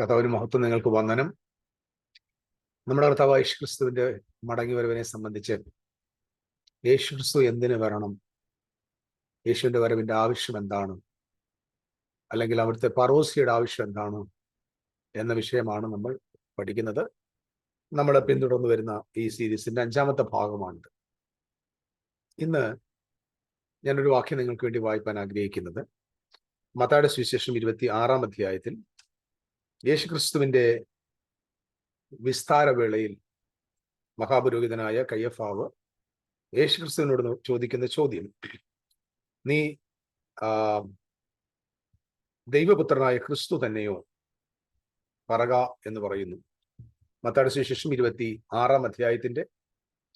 കഥാവിന് മഹത്വം നിങ്ങൾക്ക് വന്ദനം. നമ്മുടെ കർത്താവ് യേശുക്രിസ്തുവിന്റെ മടങ്ങി വരവിനെ സംബന്ധിച്ച് യേശുക്രിസ്തു എന്തിനു വരണം? യേശുവിന്റെ വരവിന്റെ ആവശ്യം എന്താണ്? അല്ലെങ്കിൽ അവിടുത്തെ പറോസിയുടെ ആവശ്യം എന്താണ്? എന്ന വിഷയമാണ് നമ്മൾ പഠിക്കുന്നത്. നമ്മൾ പിന്തുടർന്നു വരുന്ന ഈ സീരീസിന്റെ അഞ്ചാമത്തെ ഭാഗമാണിത്. ഇന്ന് ഞാനൊരു വാക്യം നിങ്ങൾക്ക് വേണ്ടി വായിപ്പാൻ ആഗ്രഹിക്കുന്നത്. മത്തായുടെ സുവിശേഷം ഇരുപത്തി ആറാം അധ്യായത്തിൽ യേശുക്രിസ്തുവിന്റെ വിസ്താരവേളയിൽ മഹാപുരോഹിതനായ കയ്യഫാവ് യേശുക്രിസ്തുവിനോട് ചോദിക്കുന്ന ചോദ്യം. നീ ദൈവപുത്രനായ ക്രിസ്തു തന്നെയോ? പറക എന്ന് പറയുന്നു. മത്താട് സുശേഷം ഇരുപത്തി ആറാം അധ്യായത്തിന്റെ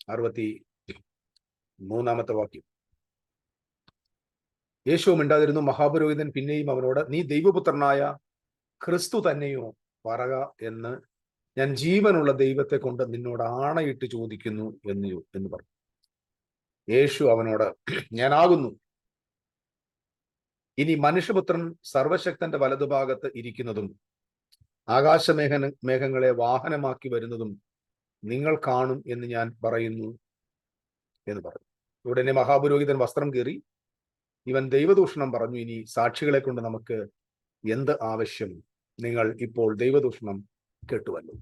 അറുപത്തി മൂന്നാമത്തെ വാക്യം. യേശുവും ഉണ്ടാതിരുന്നു മഹാപുരോഹിതൻ പിന്നെയും അവനോട് നീ ദൈവപുത്രനായ ക്രിസ്തു തന്നെയോ പറക എന്ന് ഞാൻ ജീവനുള്ള ദൈവത്തെ കൊണ്ട് നിന്നോട് ആണയിട്ട് ചോദിക്കുന്നു എന്ന് എന്ന് പറഞ്ഞു. യേശു അവനോട് ഞാനാകുന്നു ഇനി മനുഷ്യപുത്രൻ സർവശക്തന്റെ വലതുഭാഗത്ത് ഇരിക്കുന്നതും ആകാശമേഘ മേഘങ്ങളെ വാഹനമാക്കി വരുന്നതും നിങ്ങൾ കാണും എന്ന് ഞാൻ പറയുന്നു എന്ന് പറഞ്ഞു. ഇവിടെ എന്നെ മഹാപുരോഹിതൻ വസ്ത്രം കീറി. ഇവൻ ദൈവദൂഷണം പറഞ്ഞു. ഇനി സാക്ഷികളെ കൊണ്ട് നമുക്ക് എന്ത് ആവശ്യം? നിങ്ങൾ ഇപ്പോൾ ദൈവദൂഷണം കേട്ടുവല്ലോ.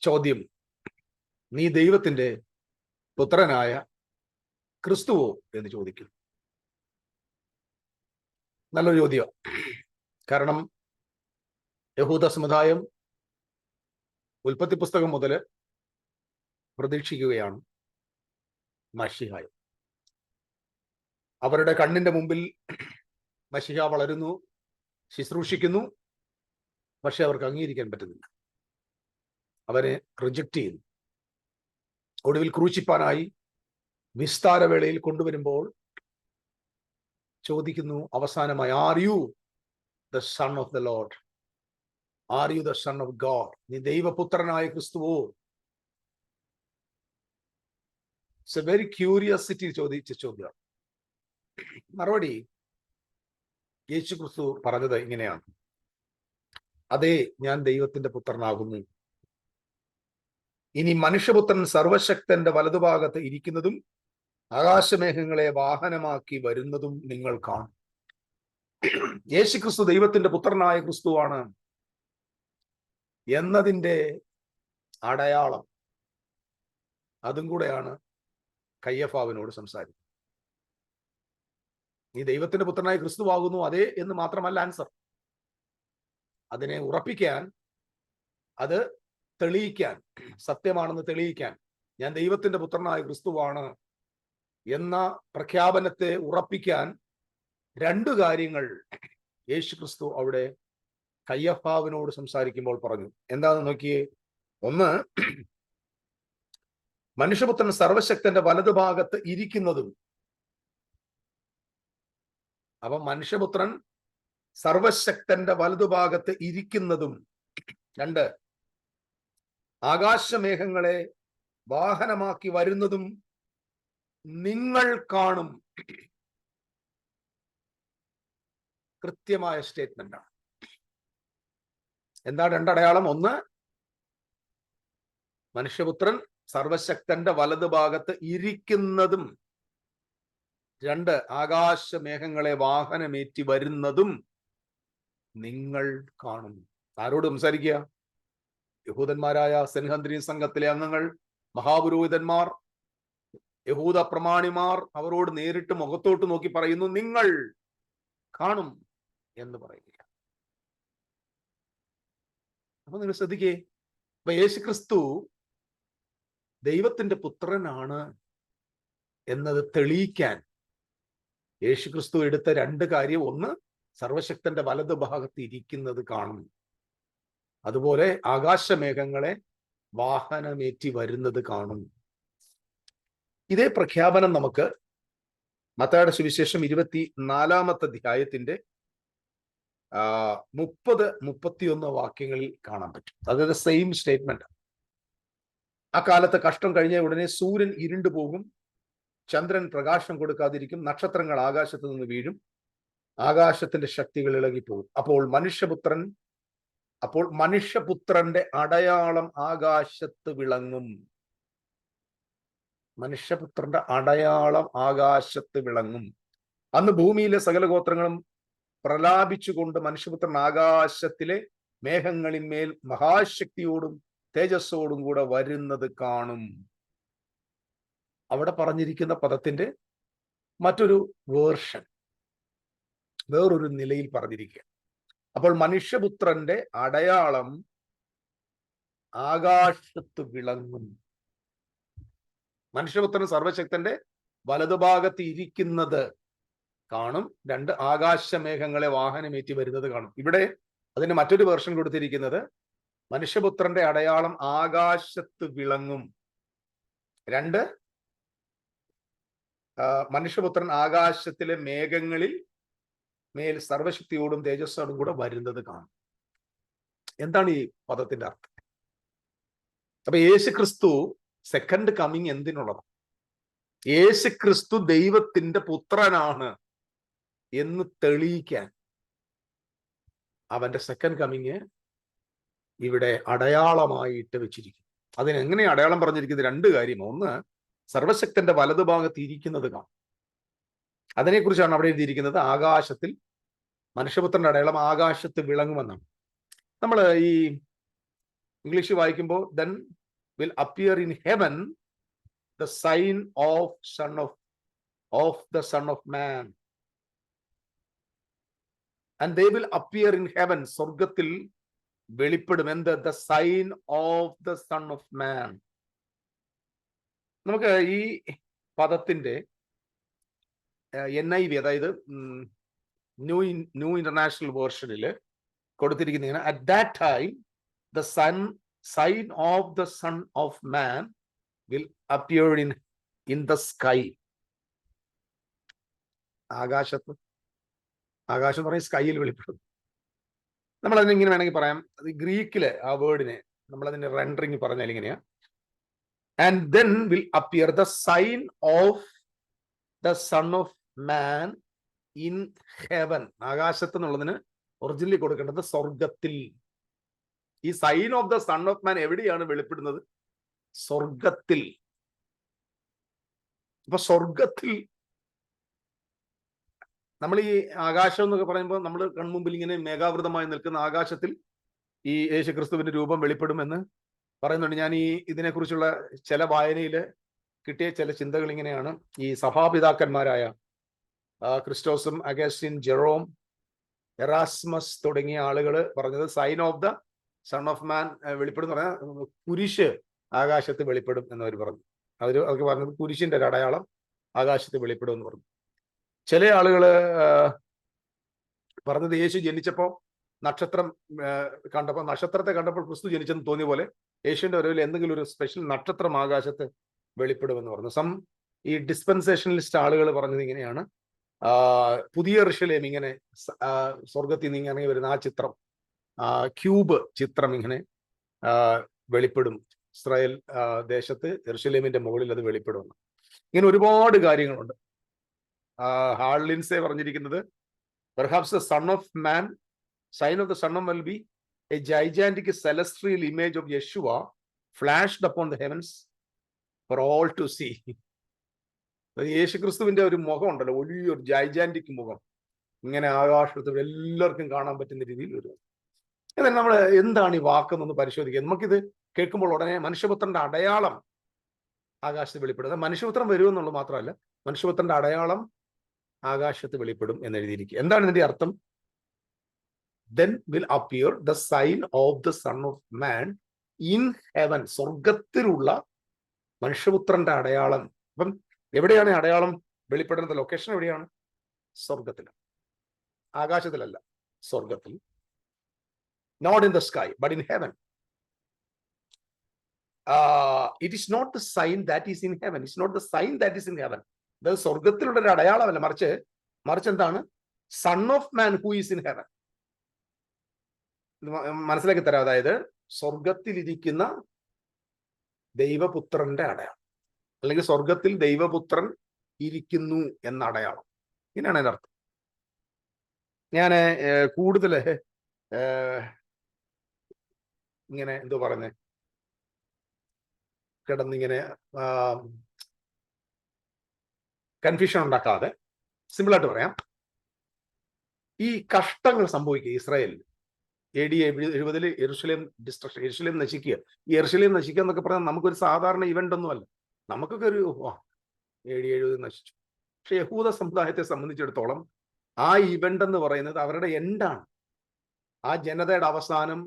ചോദ്യം. നീ ദൈവത്തിന്റെ പുത്രനായ ക്രിസ്തുവോ എന്ന് ചോദിക്കും. നല്ലൊരു ചോദ്യം കാരണം യഹൂദ സമുദായം ഉൽപ്പത്തി പുസ്തകം മുതൽ പ്രതീക്ഷിക്കുകയാണ് മഷിഹായം. അവരുടെ കണ്ണിന്റെ മുമ്പിൽ മഷിഹ വളരുന്നു ശുശ്രൂഷിക്കുന്നു പക്ഷെ അവർക്ക് അംഗീകരിക്കാൻ പറ്റുന്നില്ല. അവരെ റിജക്റ്റ് ചെയ്യുന്നു. ഒടുവിൽ ക്രൂശിപ്പാനായി വിസ്താരവേളയിൽ കൊണ്ടുവരുമ്പോൾ ചോദിക്കുന്നു അവസാനമായി are you the son of the lord are you the son of god നീ ദൈവപുത്രനായ ക്രിസ്തുവോ? ഇറ്റ്സ് എ വെരി ക്യൂരിയോസിറ്റി ചോദിച്ച ചോദ്യം. മറുപടി യേശു ക്രിസ്തു പറഞ്ഞത് ഇങ്ങനെയാണ്. അതെ ഞാൻ ദൈവത്തിന്റെ പുത്രനാകുന്നു. ഇനി മനുഷ്യപുത്രൻ സർവശക്തന്റെ വലതുഭാഗത്ത് ഇരിക്കുന്നതും ആകാശമേഘങ്ങളെ വാഹനമാക്കി വരുന്നതും നിങ്ങൾ കാണും. യേശു ക്രിസ്തു ദൈവത്തിന്റെ പുത്രനായ ക്രിസ്തുവാണ് എന്നതിന്റെ അടയാളം. അതും കൂടെയാണ് കയ്യഫാവിനോട് സംസാരിക്കുന്നത്. നീ ദൈവത്തിന്റെ പുത്രനായ ക്രിസ്തുവാകുന്നു അതേ എന്ന് മാത്രമല്ല ആൻസർ അതിനെ ഉറപ്പിക്കാൻ അത് തെളിയിക്കാൻ സത്യമാണെന്ന് തെളിയിക്കാൻ ഞാൻ ദൈവത്തിന്റെ പുത്രനായ ക്രിസ്തുവാണ് എന്ന പ്രഖ്യാപനത്തെ ഉറപ്പിക്കാൻ രണ്ടു കാര്യങ്ങൾ യേശു ക്രിസ്തു അവിടെ കയ്യഫാവിനോട് സംസാരിക്കുമ്പോൾ പറഞ്ഞു. എന്താണെന്ന് നോക്കിയേ? ഒന്ന് മനുഷ്യപുത്രൻ സർവശക്തന്റെ വലതുഭാഗത്ത് ഇരിക്കുന്നതും അപ്പൊ മനുഷ്യപുത്രൻ സർവശക്തന്റെ വലതുഭാഗത്ത് ഇരിക്കുന്നതും രണ്ട് ആകാശമേഘങ്ങളെ വാഹനമാക്കി വരുന്നതും നിങ്ങൾ കാണും. കൃത്യമായ സ്റ്റേറ്റ്മെന്റ് ആണ്. എന്താ രണ്ടടയാളം? ഒന്ന് മനുഷ്യപുത്രൻ സർവശക്തന്റെ വലതുഭാഗത്ത് ഇരിക്കുന്നതും രണ്ട് ആകാശമേഘങ്ങളെ വാഹനമേറ്റി വരുന്നതും നിങ്ങൾ കാണും. ആരോട് സംസാരിക്കുക? യഹൂദന്മാരായ സെൻഹന്ത്രി സംഘത്തിലെ അംഗങ്ങൾ മഹാപുരോഹിതന്മാർ യഹൂദ പ്രമാണിമാർ അവരോട് നേരിട്ട് മുഖത്തോട്ട് നോക്കി പറയുന്നു നിങ്ങൾ കാണും എന്ന് പറയുക. അപ്പൊ നിങ്ങൾ ശ്രദ്ധിക്കേ അപ്പൊ യേശു ക്രിസ്തു ദൈവത്തിന്റെ പുത്രനാണ് എന്നത് തെളിയിക്കാൻ യേശുക്രിസ്തു എടുത്ത രണ്ട് കാര്യം. ഒന്ന് സർവശക്തന്റെ വലതു ഭാഗത്ത് ഇരിക്കുന്നത് കാണും അതുപോലെ ആകാശമേഘങ്ങളെ വാഹനമേറ്റി വരുന്നത് കാണും ഇതേ പ്രഖ്യാപനം നമുക്ക് മത്തായുടെ സുവിശേഷം ഇരുപത്തി നാലാമത്തെ അധ്യായത്തിന്റെ മുപ്പത് മുപ്പത്തിയൊന്ന് വാക്യങ്ങളിൽ കാണാൻ പറ്റും. അതായത് സെയിം സ്റ്റേറ്റ്മെന്റ് ആ കാലത്ത് കഷ്ടം കഴിഞ്ഞ ഉടനെ സൂര്യൻ ഇരുണ്ടു പോകും. ചന്ദ്രൻ പ്രകാശം കൊടുക്കാതിരിക്കും നക്ഷത്രങ്ങൾ ആകാശത്ത് നിന്ന് വീഴും ആകാശത്തിന്റെ ശക്തികൾ ഇളകിപ്പോകും. അപ്പോൾ മനുഷ്യപുത്രൻ അപ്പോൾ മനുഷ്യപുത്രന്റെ അടയാളം ആകാശത്ത് വിളങ്ങും. മനുഷ്യപുത്രന്റെ അടയാളം ആകാശത്ത് വിളങ്ങും. അന്ന് ഭൂമിയിലെ സകല ഗോത്രങ്ങളും പ്രലാപിച്ചുകൊണ്ട് മനുഷ്യപുത്രൻ ആകാശത്തിലെ മേഘങ്ങളിന്മേൽ മഹാശക്തിയോടും തേജസ്സോടും കൂടെ വരുന്നത് കാണും. അവിടെ പറഞ്ഞിരിക്കുന്ന പദത്തിന്റെ മറ്റൊരു വേർഷൻ വേറൊരു നിലയിൽ പറഞ്ഞിരിക്കുക. അപ്പോൾ മനുഷ്യപുത്രന്റെ അടയാളം ആകാശത്ത് വിളങ്ങും. മനുഷ്യപുത്രൻ സർവശക്തന്റെ വലതുഭാഗത്ത് ഇരിക്കുന്നത് കാണും. രണ്ട് ആകാശമേഘങ്ങളെ വാഹനമേറ്റി വരുന്നത് കാണും. ഇവിടെ അതിന് മറ്റൊരു വേർഷൻ കൊടുത്തിരിക്കുന്നത് മനുഷ്യപുത്രന്റെ അടയാളം ആകാശത്ത് വിളങ്ങും. രണ്ട് മനുഷ്യപുത്രൻ ആകാശത്തിലെ മേഘങ്ങളിൽ മേൽ സർവശക്തിയോടും തേജസ്സോടും കൂടെ വരുന്നത് കാണും. എന്താണ് ഈ പദത്തിന്റെ അർത്ഥം? അപ്പൊ യേശു ക്രിസ്തു സെക്കൻഡ് കമ്മിങ് എന്തിനുള്ളതാണ്? യേശു ക്രിസ്തു ദൈവത്തിന്റെ പുത്രനാണ് എന്ന് തെളിയിക്കാൻ അവന്റെ സെക്കൻഡ് കമ്മിങ് ഇവിടെ അടയാളമായിട്ട് വെച്ചിരിക്കും അതിനെങ്ങനെ അടയാളം പറഞ്ഞിരിക്കുന്നത്? രണ്ട് കാര്യം. ഒന്ന് സർവശക്തന്റെ വലതുഭാഗത്ത് ഇരിക്കുന്നത് കാണും. അതിനെക്കുറിച്ചാണ് അവിടെ എഴുതിയിരിക്കുന്നത്. ആകാശത്തിൽ മനുഷ്യപുത്രന്റെ അടയാളം ആകാശത്ത് വിളങ്ങുമെന്നാണ്. നമ്മൾ ഈ ഇംഗ്ലീഷ് വായിക്കുമ്പോൾ then will appear in heaven the sign of son of of the son of man and they will appear in heaven സ്വർഗത്തിൽ വെളിപ്പെടും. എന്ത്? The sign of the son of man നമുക്ക് ഈ പദത്തിന്റെ എൻ ഐ വി അതായത് new new international വേർഷനിൽ കൊടുത്തിരിക്കുന്ന at that time the son sign of the son of man will appear in in the sky ആകാശത്ത് ആകാശം എന്ന് പറഞ്ഞാൽ സ്കൈയിൽ വെളിപ്പെടും നമ്മൾ അതിനെ ഇങ്ങനെ വേണമെങ്കിൽ പറയാം. ഗ്രീക്കിൽ ആ വേർഡിനെ നമ്മളതിന്റെ റെൻഡറിങ് പറഞ്ഞാൽ ഇങ്ങനെയാ. And then will appear the sign of the son of man in heaven ആകാശത്ത് എന്നുള്ളതിന് ഒറിജിനലി കൊടുക്കേണ്ടത് സ്വർഗത്തിൽ ഈ sign of the son of man എവിടെയാണ് വെളിപ്പെടുന്നത്? സ്വർഗത്തിൽ അപ്പൊ സ്വർഗത്തിൽ നമ്മൾ ഈ ആകാശം എന്നൊക്കെ പറയുമ്പോൾ നമ്മൾ കൺമുമ്പിൽ ഇങ്ങനെ മേഘാവൃതമായി നിൽക്കുന്ന ആകാശത്തിൽ ഈ യേശു ക്രിസ്തുവിന്റെ രൂപം വെളിപ്പെടുമെന്ന് പറയുന്നുണ്ട് ഞാൻ ഈ ഇതിനെക്കുറിച്ചുള്ള ചില വായനയിൽ കിട്ടിയ ചില ചിന്തകൾ ഇങ്ങനെയാണ്. ഈ സഭാപിതാക്കന്മാരായ ക്രിസ്റ്റോസും അഗസ്റ്റിൻ ജെറോം എറാസ്മസ് തുടങ്ങിയ ആളുകൾ പറഞ്ഞത് sign of the son of man വെളിപ്പെടും പറഞ്ഞാൽ കുരിശ് ആകാശത്ത് വെളിപ്പെടും എന്നവർ പറഞ്ഞു. അവർ അവർക്ക് പറഞ്ഞത് കുരിശിന്റെ ഒരു അടയാളം ആകാശത്ത് വെളിപ്പെടും എന്ന് പറഞ്ഞു. ചില ആളുകൾ പറഞ്ഞത് യേശു ജനിച്ചപ്പോൾ നക്ഷത്രം കണ്ടപ്പോൾ നക്ഷത്രത്തെ കണ്ടപ്പോൾ ക്രിസ്തു ജനിച്ചെന്ന് തോന്നിയ പോലെ യേശുവിന്റെ വരവിൽ എന്തെങ്കിലും ഒരു സ്പെഷ്യൽ നക്ഷത്രം ആകാശത്ത് വെളിപ്പെടുമെന്ന് പറഞ്ഞു. സം ഈ ഡിസ്പെൻസേഷണലിസ്റ്റ് ആളുകൾ പറഞ്ഞത് ഇങ്ങനെയാണ്. പുതിയ ഋഷലേം ഇങ്ങനെ സ്വർഗത്തിൽ നിന്ന് ഇങ്ങനെ വരുന്ന ആ ചിത്രം ക്യൂബ് ചിത്രം ഇങ്ങനെ വെളിപ്പെടും. ഇസ്രായേൽ ദേശത്ത് എറുഷലേമിന്റെ മുകളിൽ അത് വെളിപ്പെടുമെന്ന്. ഇങ്ങനെ ഒരുപാട് കാര്യങ്ങളുണ്ട്. ഹാൾലിൻസെ പറഞ്ഞിരിക്കുന്നത് perhaps son of man sign of the son of will be a gigantic celestial image of Yeshua flashed upon the heavens for all to see യേശുക്രിസ്തുവിന്റെ ഒരു മുഖം ഉണ്ടല്ലോ വലിയൊരു ജൈജാന്റിക് മുഖം. ഇങ്ങനെ ആകാശത്തിൽ എല്ലാവർക്കും കാണാൻ പറ്റുന്ന രീതിയിൽ ഒരു എന്നാൽ നമ്മൾ എന്താണ് ഈ വാക്കെന്നൊന്ന് പരിശോധിക്കുക നമുക്കിത് കേൾക്കുമ്പോൾ ഉടനെ മനുഷ്യപുത്രന്റെ അടയാളം ആകാശത്ത് വെളിപ്പെടും. മനുഷ്യപുത്രം വരും വരുമെന്നുള്ളത് മാത്രമല്ല മനുഷ്യപുത്രന്റെ അടയാളം ആകാശത്ത് വെളിപ്പെടും എന്ന് എഴുതിയിരിക്കുക. എന്താണ് ഇതിന്റെ അർത്ഥം? Then will appear the sign of the son of man in heaven സ്വർഗത്തിലുള്ള മനുഷ്യപുത്രന്റെ അടയാളം. അപ്പം എവിടെയാണ് അടയാളം വെളിപ്പെടുന്നത്? ലൊക്കേഷൻ എവിടെയാണ്? സ്വർഗത്തിൽ ആകാശത്തിലല്ല സ്വർഗത്തിൽ not in the sky but in heaven it is not the sign that is in heaven it's not the sign that is in heaven അതായത് സ്വർഗത്തിലുള്ള ഒരു അടയാളമല്ല. മറിച്ച് മറിച്ച് എന്താണ്? Son of man who is in heaven മനസ്സിലാക്കി തരാം. അതായത് സ്വർഗത്തിലിരിക്കുന്ന ദൈവപുത്രന്റെ അടയാളം. അല്ലെങ്കിൽ സ്വർഗത്തിൽ ദൈവപുത്രൻ ഇരിക്കുന്നു എന്ന അടയാളം. ഇങ്ങനെയാണ് അതിന്റെ അർത്ഥം. ഞാൻ കൂടുതൽ ഇങ്ങനെ എന്തോ പറയുന്നേ കിടന്നിങ്ങനെ കൺഫ്യൂഷൻ ഉണ്ടാക്കാതെ സിമ്പിളായിട്ട് പറയാം. ഈ കഷ്ടങ്ങൾ സംഭവിക്കുക ഇസ്രായേലിൽ എ ഡി എഴുപതിൽ എറുഷലേം ഡിസ്ട്രക്ഷൻ എറുഷലേം നശിക്കുക. ഈ എറുഷലേം നശിക്കുക എന്നൊക്കെ പറഞ്ഞാൽ നമുക്കൊരു സാധാരണ ഇവന്റ് ഒന്നുമല്ല നമുക്കൊക്കെ ഒരു എ ഡി എഴുപത് നശിച്ചു. പക്ഷെ യഹൂദ സമുദായത്തെ സംബന്ധിച്ചിടത്തോളം ആ ഇവന്റ് എന്ന് പറയുന്നത് അവരുടെ എൻഡാണ് ആ ജനതയുടെ അവസാനം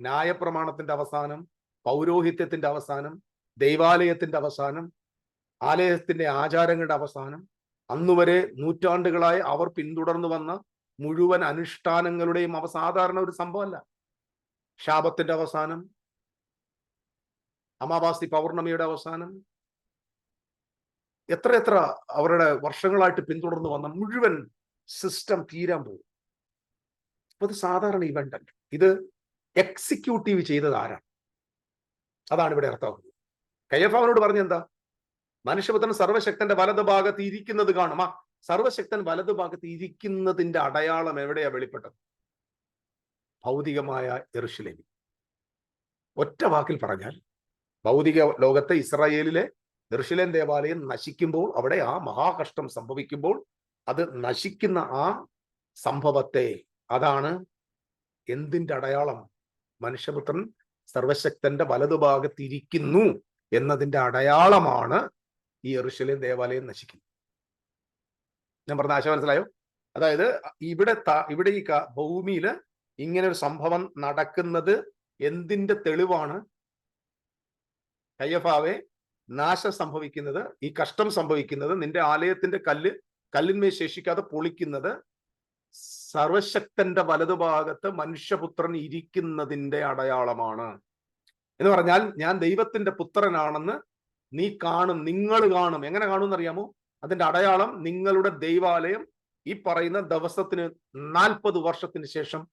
ന്യായപ്രമാണത്തിന്റെ അവസാനം പൗരോഹിത്യത്തിന്റെ അവസാനം ദൈവാലയത്തിന്റെ അവസാനം ആലയത്തിന്റെ ആചാരങ്ങളുടെ അവസാനം അന്നുവരെ നൂറ്റാണ്ടുകളായി അവർ പിന്തുടർന്നു വന്ന മുഴുവൻ അനുഷ്ഠാനങ്ങളുടെയും അവസാധാരണ ഒരു സംഭവമല്ല. ശാപത്തിന്റെ അവസാനം അമാവാസി പൗർണമിയുടെ അവസാനം എത്ര എത്ര അവരുടെ വർഷങ്ങളായിട്ട് പിന്തുടർന്നു വന്ന മുഴുവൻ സിസ്റ്റം തീരാൻ പോകും. അപ്പൊ ഇത് സാധാരണ ഇവന്റ് അല്ല. ഇത് എക്സിക്യൂട്ടീവ് ചെയ്തത് ആരാണ്? അതാണ് ഇവിടെ അർത്ഥമാക്കുന്നത്. കയ്യഫാവനോട് പറഞ്ഞെന്താ? മനുഷ്യപുത്രൻ സർവശക്തന്റെ വലതുഭാഗത്ത് ഇരിക്കുന്നത് കാണുമാ സർവശക്തൻ വലതുഭാഗത്ത് ഇരിക്കുന്നതിന്റെ അടയാളം എവിടെയാ വെളിപ്പെട്ടത്? ഭൗതികമായ എറുഷലേമി ഒറ്റ വാക്കിൽ പറഞ്ഞാൽ ഭൗതിക ലോകത്തെ ഇസ്രായേലിലെ എറുഷലേം ദേവാലയം നശിക്കുമ്പോൾ അവിടെ ആ മഹാകഷ്ടം സംഭവിക്കുമ്പോൾ അത് നശിക്കുന്ന ആ സംഭവത്തെ അതാണ് എന്തിന്റെ അടയാളം? മനുഷ്യപുത്രൻ സർവശക്തന്റെ വലതുഭാഗത്തിരിക്കുന്നു എന്നതിന്റെ അടയാളമാണ് ഈ എറുഷലേം ദേവാലയം നശിക്കുന്നത്. ഞാൻ പറഞ്ഞ ആശ മനസ്സിലായോ? അതായത് ഇവിടെ ഇവിടെ ഈ ഭൂമിയിൽ ഇങ്ങനെ ഒരു സംഭവം നടക്കുന്നത് എന്തിന്റെ തെളിവാണ്? കയ്യഫാവെ നാശം സംഭവിക്കുന്നത് ഈ കഷ്ടം സംഭവിക്കുന്നത് നിന്റെ ആലയത്തിന്റെ കല്ല് കല്ലിന്മേൽ ശേഷിക്കാതെ പൊളിക്കുന്നത് സർവശക്തന്റെ വലതുഭാഗത്ത് മനുഷ്യപുത്രൻ ഇരിക്കുന്നതിന്റെ അടയാളമാണ്. എന്ന് പറഞ്ഞാൽ ഞാൻ ദൈവത്തിന്റെ പുത്രനാണെന്ന് നീ കാണും നിങ്ങൾ കാണും. എങ്ങനെ കാണും എന്നറിയാമോ അതിന്റെ അടയാളം നിങ്ങളുടെ ദൈവാലയം ഈ പറയുന്ന ദിവസത്തിന് നാൽപ്പത് വർഷത്തിന് ശേഷം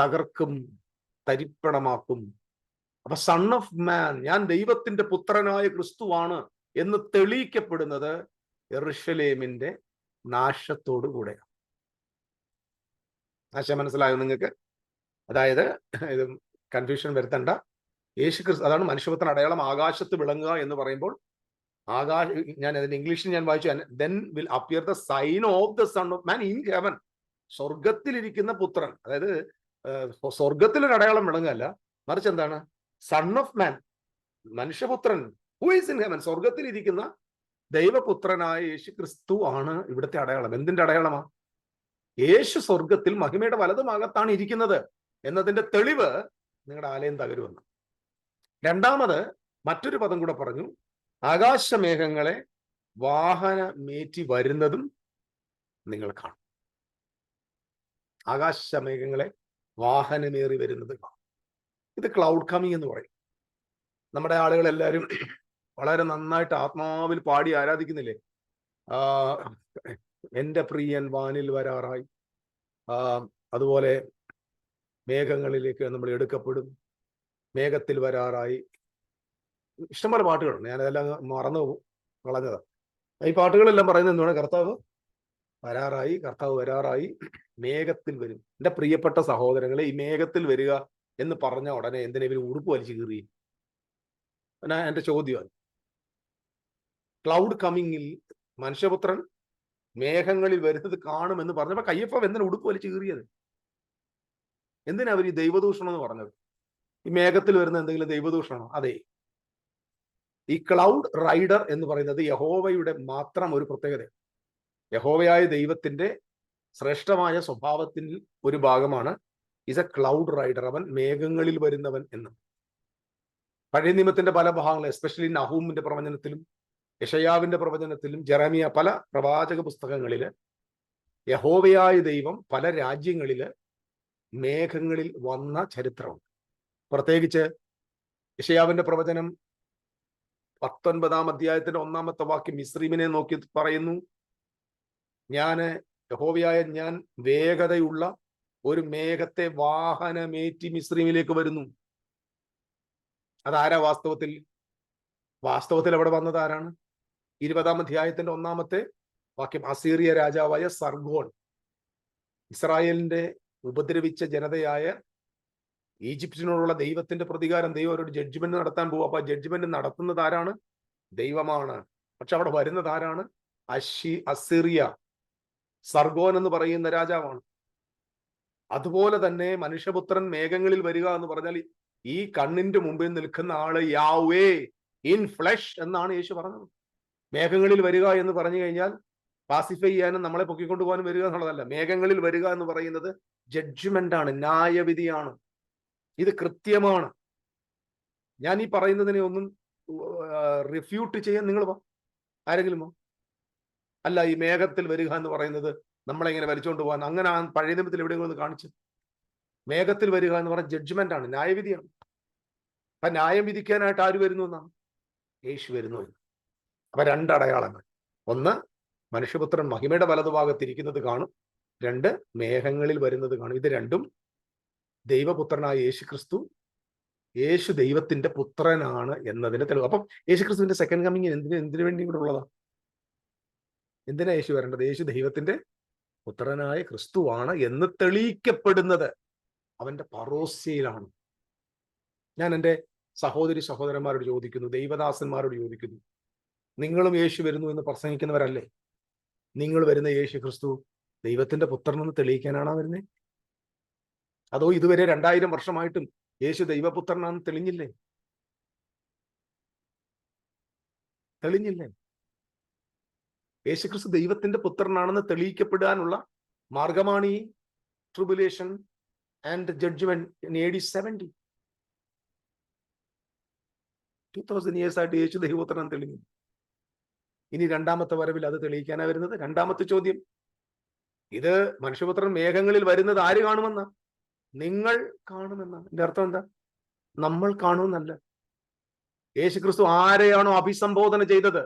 തകർക്കും തരിപ്പണമാക്കും. അപ്പൊ സൺ ഓഫ് മാൻ ഞാൻ ദൈവത്തിന്റെ പുത്രനായ ക്രിസ്തുവാണ് എന്ന് തെളിയിക്കപ്പെടുന്നത് എറുഷലേമിന്റെ നാശത്തോടു കൂടെയാണ്. നാശം മനസ്സിലായോ നിങ്ങൾക്ക്? അതായത് ഇത് കൺഫ്യൂഷൻ വരുത്തണ്ട. യേശു ക്രിസ്തു അതാണ് മനുഷ്യപുത്രൻ അടയാളം ആകാശത്ത് വിളങ്ങുക എന്ന് പറയുമ്പോൾ ആകാശ ഞാൻ അതിന്റെ ഇംഗ്ലീഷിൽ ഞാൻ വായിച്ചു then will appear the sign of the son of man in heaven സ്വർഗത്തിലിരിക്കുന്ന പുത്രൻ അതായത് സ്വർഗത്തിലൊരു അടയാളം വിളങ്ങല്ല. മറിച്ച് എന്താണ്? സൺ ഓഫ് മാൻ മനുഷ്യപുത്രൻ ഹു ഈസ് ഇൻ ഹെവൻ സ്വർഗത്തിലിരിക്കുന്ന ദൈവപുത്രനായ യേശു ക്രിസ്തു ആണ് ഇവിടുത്തെ അടയാളം. എന്തിന്റെ അടയാളമാ? യേശു സ്വർഗത്തിൽ മഹിമയുടെ വലതുഭാഗത്താണ് ഇരിക്കുന്നത് എന്നതിന്റെ തെളിവ് നിങ്ങളുടെ ആലയം തകരുമെന്ന്. രണ്ടാമത് മറ്റൊരു പദം കൂടെ പറഞ്ഞു ആകാശമേഘങ്ങളെ വാഹനമേറ്റി വരുന്നതും നിങ്ങൾ കാണും. ആകാശമേഘങ്ങളെ വാഹനമേറി വരുന്നത് കാണും. ഇത് ക്ലൗഡ് കമ്മിങ് എന്ന് പറയും. നമ്മുടെ ആളുകളെല്ലാവരും വളരെ നന്നായിട്ട് ആത്മാവിൽ പാടി ആരാധിക്കുന്നില്ലേ? എന്റെ പ്രിയൻ വാനിൽ വരാറായി. അതുപോലെ മേഘങ്ങളിലേക്ക് നമ്മൾ എടുക്കപ്പെടും. മേഘത്തിൽ വരാറായി. ഇഷ്ടംപോലെ പാട്ടുകളുണ്ട് ഞാൻ അതെല്ലാം മറന്നു കളഞ്ഞതാ. ഈ പാട്ടുകളെല്ലാം പറയുന്നത് എന്താണ് കർത്താവ് വരാറായി കർത്താവ് വരാറായി മേഘത്തിൽ വരും. എന്റെ പ്രിയപ്പെട്ട സഹോദരങ്ങളെ ഈ മേഘത്തിൽ വരിക എന്ന് പറഞ്ഞ ഉടനെ എന്തിനാ ഇവർ ഉറുപ്പ് വലിച്ചു കീറി? ഞാൻ എന്റെ ചോദ്യമാണ് ക്ലൗഡ് കമ്മിങ്ങിൽ മനുഷ്യപുത്രൻ മേഘങ്ങളിൽ വരുന്നത് കാണുമെന്ന് പറഞ്ഞപ്പോൾ കയ്യപ്പ എന്തിനാ ഉടുപ്പ് വലിച്ചു കീറിയത്? എന്തിനാ അവർ ഈ ദൈവദൂഷണം എന്ന് പറഞ്ഞത്? ഈ മേഘത്തിൽ വരുന്ന എന്തെങ്കിലും ദൈവദൂഷണമാണോ? അതെ. ഈ ക്ലൗഡ് റൈഡർ എന്ന് പറയുന്നത് യഹോവയുടെ മാത്രം ഒരു പ്രത്യേകത. യഹോവയായ ദൈവത്തിന്റെ ശ്രേഷ്ഠമായ സ്വഭാവത്തിൽ ഒരു ഭാഗമാണ്. ഇസ് എ ക്ലൗഡ് റൈഡർ അവൻ മേഘങ്ങളിൽ വരുന്നവൻ എന്ന്. പഴയ നിയമത്തിന്റെ പല ഭാഗങ്ങളും എസ്പെഷ്യലി നഹൂമിന്റെ പ്രവചനത്തിലും യഷയാവിന്റെ പ്രവചനത്തിലും ജെറമിയ പല പ്രവാചക പുസ്തകങ്ങളിൽ യഹോവയായ ദൈവം പല രാജ്യങ്ങളിൽ മേഘങ്ങളിൽ വന്ന ചരിത്രമുണ്ട്. പ്രത്യേകിച്ച് യഷയാവിന്റെ പ്രവചനം പത്തൊൻപതാം അധ്യായത്തിന്റെ ഒന്നാമത്തെ വാക്യം മിശ്രീമിനെ നോക്കി പറയുന്നു. ഞാൻ യഹോവയായ ഞാൻ വേഗതയുള്ള ഒരു മേഘത്തെ വാഹനമേറ്റി മിശ്രീമിലേക്ക് വരുന്നു. അതാരാ വാസ്തവത്തിൽ? വാസ്തവത്തിൽ അവിടെ വന്നത് ആരാണ്? ഇരുപതാം അധ്യായത്തിന്റെ ഒന്നാമത്തെ വാക്യം അസീറിയ രാജാവായ സർഗോൺ. ഇസ്രായേലിന്റെ ഉപദ്രവിച്ച ജനതയായ ഈജിപ്തിനോടുള്ള ദൈവത്തിന്റെ പ്രതികാരം ദൈവം അവരോട് ജഡ്ജ്മെന്റ് നടത്താൻ പോകും അപ്പൊ ജഡ്ജ്മെന്റ് നടത്തുന്നത് ആരാണ്? ദൈവമാണ്. പക്ഷെ അവിടെ വരുന്നത് ആരാണ്? അഷി അസിറിയ. സർഗോൻ എന്ന് പറയുന്ന രാജാവാണ്. അതുപോലെ തന്നെ മനുഷ്യപുത്രൻ മേഘങ്ങളിൽ വരിക എന്ന് പറഞ്ഞാൽ ഈ കണ്ണിന്റെ മുമ്പിൽ നിൽക്കുന്ന ആൾ യാവേ ഇൻ ഫ്ലഷ് എന്നാണ് യേശു പറഞ്ഞത്. മേഘങ്ങളിൽ വരിക എന്ന് പറഞ്ഞു കഴിഞ്ഞാൽ പാസിഫൈ ചെയ്യാനും നമ്മളെ പൊക്കിക്കൊണ്ടു പോകാനും വരിക എന്നുള്ളതല്ല. മേഘങ്ങളിൽ വരിക എന്ന് പറയുന്നത് ജഡ്ജ്മെന്റ് ആണ് ന്യായവിധിയാണ്. ഇത് കൃത്യമാണ്. ഞാൻ ഈ പറയുന്നതിനെ ഒന്നും റിഫ്യൂട്ട് ചെയ്യാൻ നിങ്ങൾ വാ. ആരെങ്കിലും വാ. അല്ല ഈ മേഘത്തിൽ വരിക എന്ന് പറയുന്നത് നമ്മളെങ്ങനെ വലിച്ചുകൊണ്ട് പോകാൻ. അങ്ങനെ ആ പഴയ നിയമത്തിൽ എവിടെയെങ്കിലും കാണിച്ചു. മേഘത്തിൽ വരിക എന്ന് പറഞ്ഞ ജഡ്ജ്മെന്റ് ആണ് ന്യായവിധിയാണ്. അപ്പൊ ന്യായം വിധിക്കാനായിട്ട് ആര് വരുന്നു എന്നാണ്? യേശു വരുന്നു എന്ന്. അപ്പൊ രണ്ടടയാളങ്ങൾ. ഒന്ന് മനുഷ്യപുത്രൻ മഹിമയുടെ വലതുഭാഗത്തിരിക്കുന്നത് കാണും. രണ്ട് മേഘങ്ങളിൽ വരുന്നത് കാണും. ഇത് രണ്ടും ദൈവപുത്രനായ യേശുക്രിസ്തു യേശു ദൈവത്തിന്റെ പുത്രനാണ് എന്നതിന്റെ തെളിവ്. അപ്പം യേശു ക്രിസ്തുവിന്റെ സെക്കൻഡ് കമ്മിങ് എന്തിനു എന്തിനു വേണ്ടി കൂടെ ഉള്ളതാ? എന്തിനാ യേശു വരേണ്ടത്? യേശു ദൈവത്തിന്റെ പുത്രനായ ക്രിസ്തുവാണ് എന്ന് തെളിയിക്കപ്പെടുന്നത്. അവന്റെ പറോസ്യയിലാണ്. ഞാൻ എന്റെ സഹോദരി സഹോദരന്മാരോട് ചോദിക്കുന്നു ദൈവദാസന്മാരോട് ചോദിക്കുന്നു നിങ്ങളും യേശു വരുന്നു എന്ന് പ്രസംഗിക്കുന്നവരല്ലേ? നിങ്ങൾ വരുന്ന യേശു ക്രിസ്തു ദൈവത്തിന്റെ പുത്രനെന്ന് തെളിയിക്കാനാണോ വരുന്നത് അതോ ഇതുവരെ രണ്ടായിരം വർഷമായിട്ടും യേശു ദൈവപുത്രനാണെന്ന് തെളിഞ്ഞില്ലേ? തെളിഞ്ഞില്ലേ? യേശുക്രിസ്തു ദൈവത്തിന്റെ പുത്രനാണെന്ന് തെളിയിക്കപ്പെടാനുള്ള മാർഗമാണ് ഈ tribulation and judgement seventy two thousand years ആയിട്ട് യേശു ദൈവപുത്രനാണ് തെളിഞ്ഞു. ഇനി രണ്ടാമത്തെ വരവിൽ അത് തെളിയിക്കാനാണ് വരുന്നത്? രണ്ടാമത്തെ ചോദ്യം. ഇത് മനുഷ്യപുത്രൻ മേഘങ്ങളിൽ വരുന്നത് ആര് കാണുമെന്ന? നിങ്ങൾ കാണുമെന്നാണ്. എന്റെ അർത്ഥം എന്താ? നമ്മൾ കാണുമെന്നല്ല. യേശുക്രിസ്തു ആരെയാണോ അഭിസംബോധന ചെയ്തത്?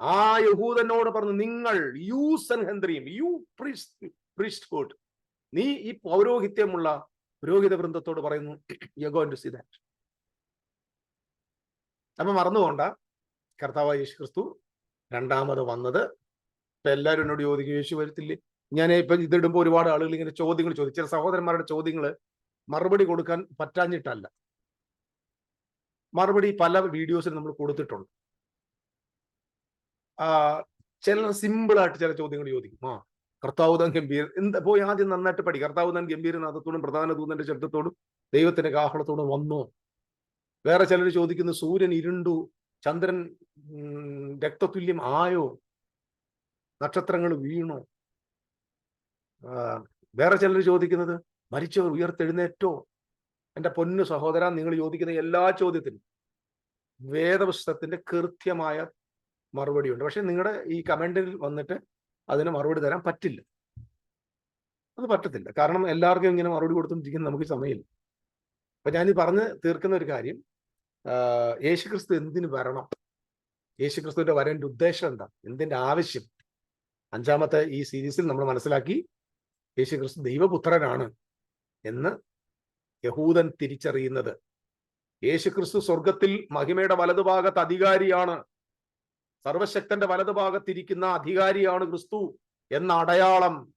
ആ യഹൂദനോട് പറഞ്ഞു നിങ്ങൾ യു സൻഹന്ദ്രിയും യു പ്രിസ്റ്റ്ഹുഡ് നീ ഈ പൗരോഹിത്യമുള്ള പുരോഹിത വൃന്ദത്തോട് പറയുന്നു you going to see that അപ്പൊ മറന്നുകൊണ്ട കർത്താവ് യേശു ക്രിസ്തു രണ്ടാമത് വന്നത്. ഇപ്പൊ എല്ലാവരും എന്നോട് ചോദിക്കും യേശു വരത്തില്ലേ? ഞാൻ ഇപ്പൊ ഇതിടുമ്പോൾ ഒരുപാട് ആളുകൾ ഇങ്ങനെ ചോദ്യങ്ങൾ ചോദിച്ചു ചില സഹോദരന്മാരുടെ ചോദ്യങ്ങൾ മറുപടി കൊടുക്കാൻ പറ്റാഞ്ഞിട്ടല്ല. മറുപടി പല വീഡിയോസിൽ നമ്മൾ കൊടുത്തിട്ടുണ്ട്. ചില സിമ്പിൾ ആയിട്ട് ചില ചോദ്യങ്ങൾ ചോദിക്കും. ആ കർത്താവ് ഗംഭീർ എന്താ പോയി ആദ്യം നന്നായിട്ട് പഠി കർത്താവ് താൻ ഗംഭീരനാഥത്തോടും പ്രധാന ദൂതന്റെ ശബ്ദത്തോടും ദൈവത്തിന്റെ കാഹളത്തോടും വന്നു? വേറെ ചിലർ ചോദിക്കുന്നു സൂര്യൻ ഇരുണ്ടു ചന്ദ്രൻ രക്തതുല്യം ആയോ? നക്ഷത്രങ്ങൾ വീണോ? വേറെ ചിലർ ചോദിക്കുന്നത് മരിച്ചവർ ഉയർത്തെഴുന്നേറ്റോ? എന്റെ പൊന്നു സഹോദര നിങ്ങൾ ചോദിക്കുന്ന എല്ലാ ചോദ്യത്തിനും വേദപുസ്തകത്തിന്റെ കൃത്യമായ മറുപടി ഉണ്ട് പക്ഷെ നിങ്ങളുടെ ഈ കമന്റിൽ വന്നിട്ട് അതിന് മറുപടി തരാൻ പറ്റില്ല. അത് പറ്റത്തില്ല. കാരണം എല്ലാവർക്കും ഇങ്ങനെ മറുപടി കൊടുത്തുകൊണ്ടിരിക്കുന്ന നമുക്ക് സമയമില്ല. അപ്പൊ ഈ പറഞ്ഞ് തീർക്കുന്ന ഒരു കാര്യം യേശുക്രിസ്തു എന്തിനു വരണം? യേശുക്രിസ്തുവിന്റെ വരേണ്ട ഉദ്ദേശം എന്താ? എന്തിന്റെ ആവശ്യം? അഞ്ചാമത്തെ ഈ സീരീസിൽ നമ്മൾ മനസ്സിലാക്കി യേശുക്രിസ്തു ദൈവപുത്രനാണ് എന്ന് യഹൂദൻ തിരിച്ചറിയുന്നത്. യേശുക്രിസ്തു സ്വർഗത്തിൽ മഹിമയുടെ വലതുഭാഗത്ത് അധികാരിയാണ്. സർവശക്തന്റെ വലതുഭാഗത്തിരിക്കുന്ന അധികാരിയാണ് ക്രിസ്തു എന്ന അടയാളം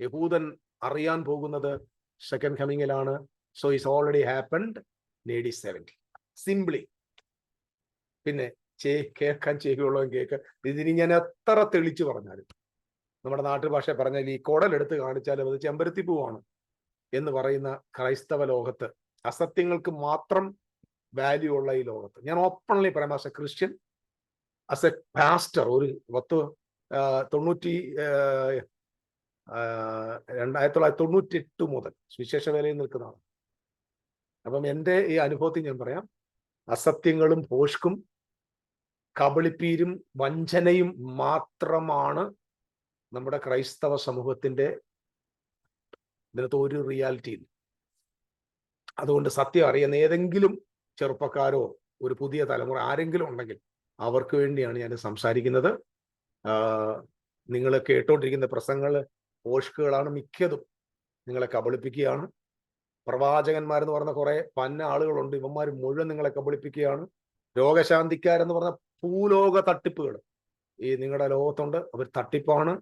യഹൂദൻ അറിയാൻ പോകുന്നത്. സെക്കൻഡ് കമ്മിങ്ങിലാണ് സോ ഇസ് ഓൾറെഡി ഹാപ്പൻഡ് നേടി സെവന്റി സിംപ്ലി പിന്നെ കേൾക്കാൻ ചെയ്യുള്ളവൻ കേൾക്കാൻ. ഇതിന് ഞാൻ എത്ര തെളിച്ചു പറഞ്ഞാലും നമ്മുടെ നാട്ടുഭാഷ പറഞ്ഞാൽ ഈ കുടലെടുത്ത് കാണിച്ചാലും അത് ചെമ്പരത്തി പൂവാണ് എന്ന് പറയുന്ന ക്രൈസ്തവ ലോകത്ത്. അസത്യങ്ങൾക്ക് മാത്രം വാല്യൂ ഉള്ള ഈ ലോകത്ത്. ഞാൻ ഓപ്പൺലി പറയാം as a Christian as a pastor ഒരു പത്ത് തൊണ്ണൂറ്റി രണ്ടായിരത്തി തൊള്ളായിരത്തി തൊണ്ണൂറ്റി എട്ട് മുതൽ സുവിശേഷ വേലയിൽ നിൽക്കുന്നതാണ്. അപ്പം എന്റെ ഈ അനുഭവത്തിൽ ഞാൻ പറയാം അസത്യങ്ങളും പോഷ്കും കബളിപ്പീരും വഞ്ചനയും മാത്രമാണ് നമ്മുടെ ക്രൈസ്തവ സമൂഹത്തിന്റെ ഇതിനകത്ത് ഒരു റിയാലിറ്റി അതുകൊണ്ട് സത്യം അറിയുന്ന ഏതെങ്കിലും ചെറുപ്പക്കാരോ ഒരു പുതിയ തലമുറ ആരെങ്കിലും ഉണ്ടെങ്കിൽ അവർക്ക് വേണ്ടിയാണ് ഞാൻ സംസാരിക്കുന്നത്. നിങ്ങൾ കേട്ടോണ്ടിരിക്കുന്ന പ്രസംഗങ്ങൾ പോഷ്കുകളാണ് മിക്കതും. നിങ്ങളെ കബളിപ്പിക്കുകയാണ്. പ്രവാചകന്മാരെന്ന് പറഞ്ഞ കുറെ പന്ന ആളുകളുണ്ട്. ഇവന്മാർ മുഴുവൻ നിങ്ങളെ കബളിപ്പിക്കുകയാണ്. രോഗശാന്തിക്കാരെന്ന് പറഞ്ഞ ഭൂലോക തട്ടിപ്പുകൾ ഈ നിങ്ങളുടെ ലോകത്തുണ്ട്. അവർ തട്ടിപ്പാണ്.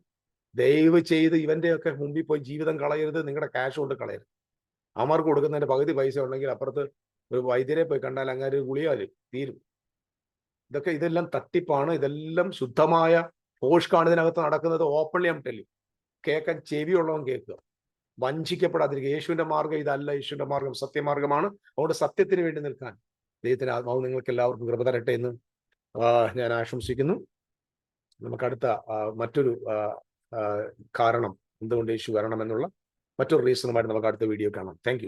ദയവ് ചെയ്ത് ഇവന്റെയൊക്കെ മുമ്പിൽ പോയി ജീവിതം കളയരുത്. നിങ്ങളുടെ ക്യാഷ് കൊണ്ട് കളയരുത്. അവന്മാർക്ക് കൊടുക്കുന്നതിന്റെ പകുതി പൈസ ഉണ്ടെങ്കിൽ അപ്പുറത്ത് ഒരു വൈദ്യരെ പോയി കണ്ടാൽ അങ്ങനെ ഒരു ഗുളിക തീരും. ഇതൊക്കെ ഇതെല്ലാം തട്ടിപ്പാണ്. ഇതെല്ലാം ശുദ്ധമായ പോഷ്കാണ് ഇതിനകത്ത് നടക്കുന്നത് ഓപ്പൺലി ആം ടെല്ലി കേൾക്കാൻ ചെവിയുള്ളവൻ കേൾക്കുക. വഞ്ചിക്കപ്പെടാതിരിക്കുക. യേശുവിന്റെ മാർഗം ഇതല്ല. യേശുവിന്റെ മാർഗം സത്യമാർഗമാണ് അതുകൊണ്ട് സത്യത്തിന് വേണ്ടി നിൽക്കാൻ. ദൈവത്തിന് ആത്മാവ് നിങ്ങൾക്ക് എല്ലാവർക്കും കൃപ തരട്ടെ എന്ന് ഞാൻ ആശംസിക്കുന്നു. നമുക്ക് അടുത്ത മറ്റൊരു കാരണം എന്തുകൊണ്ട് ഇഷ്യൂ വരണം എന്നുള്ള മറ്റൊരു റീസണുമായിട്ട് നമുക്ക് അടുത്ത വീഡിയോ കാണാം. താങ്ക്